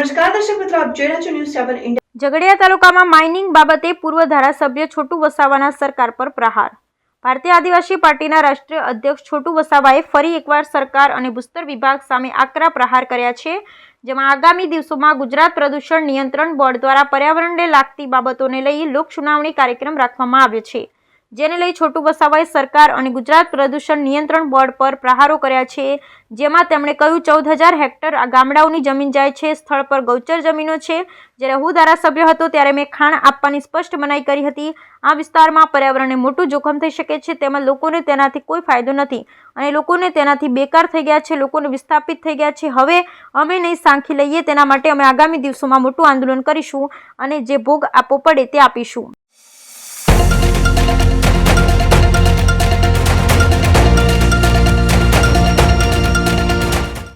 આપ જોઈ રહ્યા છો ન્યૂઝ સેવન ઇન્ડિયા ઝઘડિયા તાલુકામાં માઇનિંગ બાબતે પૂર્વ ધારાસભ્ય છોટુ વસાવાના સરકાર પર પ્રહાર. ભારતીય આદિવાસી પાર્ટીના રાષ્ટ્રીય અધ્યક્ષ છોટુ વસાવાએ ફરી એકવાર સરકાર અને ભૂસ્તર વિભાગ સામે આકરા પ્રહાર કર્યા છે, જેમાં આગામી દિવસોમાં ગુજરાત પ્રદૂષણ નિયંત્રણ બોર્ડ દ્વારા પર્યાવરણને લાગતી બાબતોને લઈ લોકસુનાવણી કાર્યક્રમ રાખવામાં આવ્યો છે. જેને લઈ છોટુ વસાવાએ સરકાર અને ગુજરાત પ્રદૂષણ નિયંત્રણ બોર્ડ પર પ્રહારો કર્યા છે. જેમાં તેમણે કહ્યું, ચૌદ હજાર હેક્ટર ગામડાઓની જમીન જાય છે. સ્થળ પર ગૌચર જમીનો છે. જ્યારે હું ધારાસભ્ય હતો ત્યારે મેં ખાણ આપવાની સ્પષ્ટ મનાઈ કરી હતી. આ વિસ્તારમાં પર્યાવરણને મોટું જોખમ થઈ શકે છે. તેમાં લોકોને તેનાથી કોઈ ફાયદો નથી અને લોકોને તેનાથી બેકાર થઈ ગયા છે, લોકોને વિસ્થાપિત થઈ ગયા છે. હવે અમે નહીં સાંખી લઈએ, તેના માટે અમે આગામી દિવસોમાં મોટું આંદોલન કરીશું અને જે ભોગ આપવો પડે તે આપીશું.